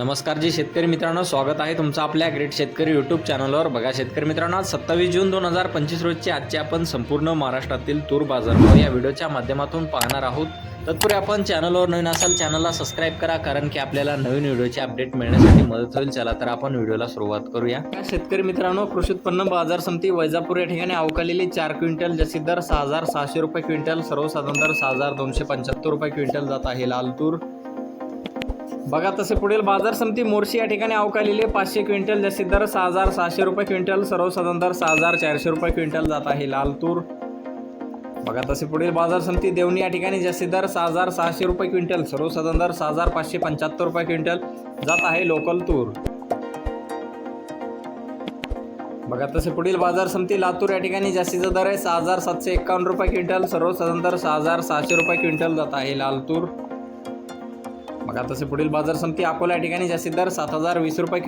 नमस्कार जी शेतकरी मित्रांनो स्वागत आहे तुमचं आपल्या ग्रेट शेतकरी यूट्यूब चॅनलवर बघा शेतकरी मित्रांनो आज सत्तावीस जून दोन हजार पंचवीस रोजचे आजचे आपण संपूर्ण महाराष्ट्रातील तूर बाजार या व्हिडिओच्या माध्यमातून पाहणार आहोत. तत्पूर्वी आपण चॅनलवर नवीन असाल चॅनलला सबस्क्राईब करा कारण की आपल्याला नवीन व्हिडिओचे अपडेट मिळण्यासाठी मदत होईल. चला तर आपण व्हिडिओला सुरुवात करूया. या शेतकरी मित्रांनो कृषी उत्पन्न बाजार समिती वैजापूर या ठिकाणी अवकालेली चार क्विंटल जशी दर सहा हजार सहाशे रुपये क्विंटल सर्वसाधारण दर सहा हजार दोनशे पंच्याहत्तर रुपये क्विंटल जात आहे लाल तूर. बघा तसे पुढील बाजार समिती मोर्शी या ठिकाणी अवकालेले पाचशे क्विंटल जास्तीत दर सहा हजार सहाशे रुपये क्विंटल सर्वसाधारण दर सहा हजार चारशे रुपये क्विंटल जात आहे लाल तूर बघा तसे पुढील बाजार समिती देवणी या ठिकाणी जास्तीत दर सहा हजार सहाशे रुपये क्विंटल सर्वसाधारण दर सहा हजार पाचशे पंच्याहत्तर रुपये क्विंटल जात आहे लोकल तूर. बघा तसे पुढील बाजार समिती लातूर या ठिकाणी जास्तीचा दर आहे सहा हजार सातशे एकावन्न रुपये क्विंटल सर्वसाधारण दर सहा हजार सहाशे रुपये क्विंटल जात आहे लाल तूर मग तसे पुढील बाजार समिती अकोला या ठिकाणी जास्तीत दर सात हजार वीस रुपये